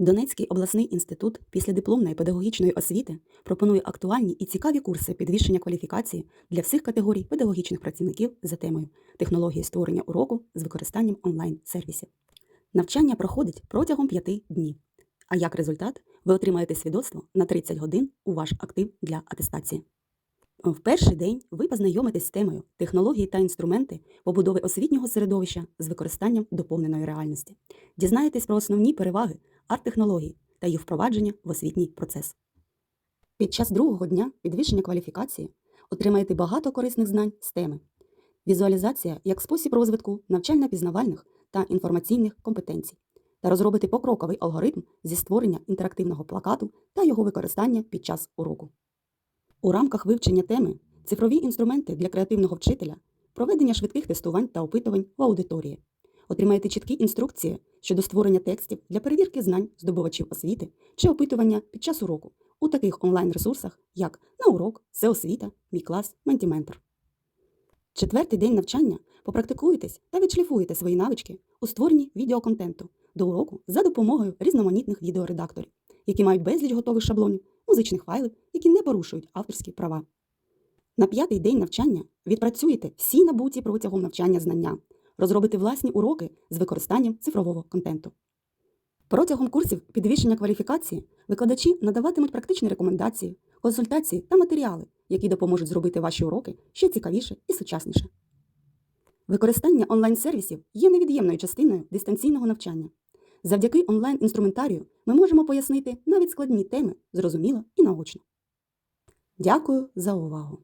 Донецький обласний інститут післядипломної педагогічної освіти пропонує актуальні і цікаві курси підвищення кваліфікації для всіх категорій педагогічних працівників за темою технології створення уроку з використанням онлайн-сервісів. Навчання проходить протягом п'яти днів. А як результат, ви отримаєте свідоцтво на 30 годин у ваш актив для атестації. В перший день ви познайомитесь з темою технології та інструменти побудови освітнього середовища з використанням доповненої реальності. Дізнаєтесь про основні переваги арт-технологій та їх впровадження в освітній процес. Під час другого дня підвищення кваліфікації отримаєте багато корисних знань з теми візуалізація як спосіб розвитку навчально-пізнавальних та інформаційних компетенцій та розробити покроковий алгоритм зі створення інтерактивного плакату та його використання під час уроку. У рамках вивчення теми цифрові інструменти для креативного вчителя, проведення швидких тестувань та опитувань в аудиторії. Отримаєте чіткі інструкції щодо створення текстів для перевірки знань здобувачів освіти чи опитування під час уроку у таких онлайн-ресурсах, як Наурок, Всеосвіта, Мій клас, Ментіментор. Четвертий день навчання попрактикуєтесь та відшліфуєте свої навички у створенні відеоконтенту до уроку за допомогою різноманітних відеоредакторів, які мають безліч готових шаблонів, музичних файлів, які не порушують авторські права. На п'ятий день навчання відпрацюєте всі набуті протягом навчання знання, розробите власні уроки з використанням цифрового контенту. Протягом курсів підвищення кваліфікації викладачі надаватимуть практичні рекомендації, консультації та матеріали, які допоможуть зробити ваші уроки ще цікавіше і сучасніше. Використання онлайн-сервісів є невід'ємною частиною дистанційного навчання. Завдяки онлайн-інструментарію ми можемо пояснити навіть складні теми зрозуміло і наочно. Дякую за увагу!